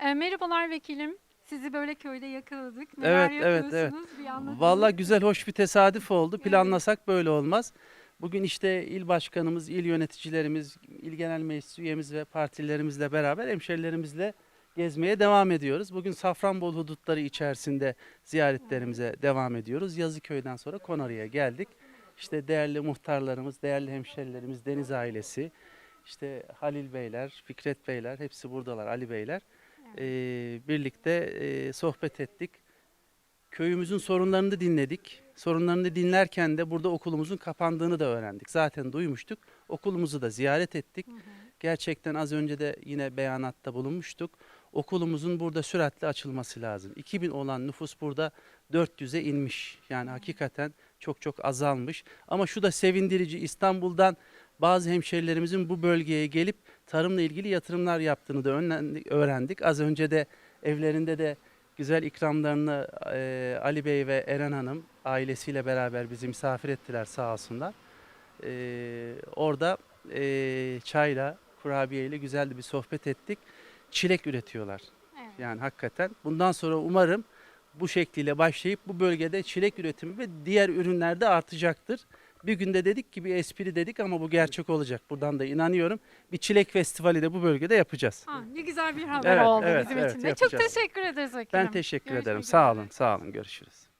E, merhabalar vekilim. Sizi böyle köyde yakaladık. Neler Evet, evet, evet. yapıyorsunuz? Bir anlatın. Vallahi güzel, hoş bir tesadüf oldu. Planlasak böyle olmaz. Bugün işte il başkanımız, il yöneticilerimiz, il genel meclis üyemiz ve partilerimizle beraber hemşerilerimizle gezmeye devam ediyoruz. Bugün Safranbolu hudutları içerisinde ziyaretlerimize devam ediyoruz. Yazıköy'den sonra Konarı'ya geldik. İşte değerli muhtarlarımız, değerli hemşerilerimiz, Deniz ailesi, işte Halil Beyler, Fikret Beyler hepsi buradalar, Ali Beyler. Ee, birlikte e, sohbet ettik. Köyümüzün sorunlarını da dinledik. Sorunlarını dinlerken de burada okulumuzun kapandığını da öğrendik. Zaten duymuştuk. Okulumuzu da ziyaret ettik. Gerçekten az önce de yine beyanatta bulunmuştuk. Okulumuzun burada süratli açılması lazım. 2000 olan nüfus burada 400'e inmiş. Yani hakikaten çok çok azalmış. Ama şu da sevindirici İstanbul'dan bazı hemşerilerimizin bu bölgeye gelip tarımla ilgili yatırımlar yaptığını da öğrendik. Az önce de evlerinde de güzel ikramlarını e, Ali Bey ve Eren Hanım ailesiyle beraber bizi misafir ettiler sağ olsunlar. E, orada e, çayla, kurabiyeyle güzel bir sohbet ettik. Çilek üretiyorlar. Evet. Yani hakikaten bundan sonra umarım bu şekliyle başlayıp bu bölgede çilek üretimi ve diğer ürünler de artacaktır. Bir günde dedik ki bir espri dedik ama bu gerçek olacak. Buradan da inanıyorum. Bir çilek festivali de bu bölgede yapacağız. Ha, ne güzel bir haber Evet, oldu evet, bizim evet, için de. Çok yapacağız. teşekkür ederiz vekilim. Ben teşekkür Görüşmek ederim. Sağ olun, sağ olun. Görüşürüz.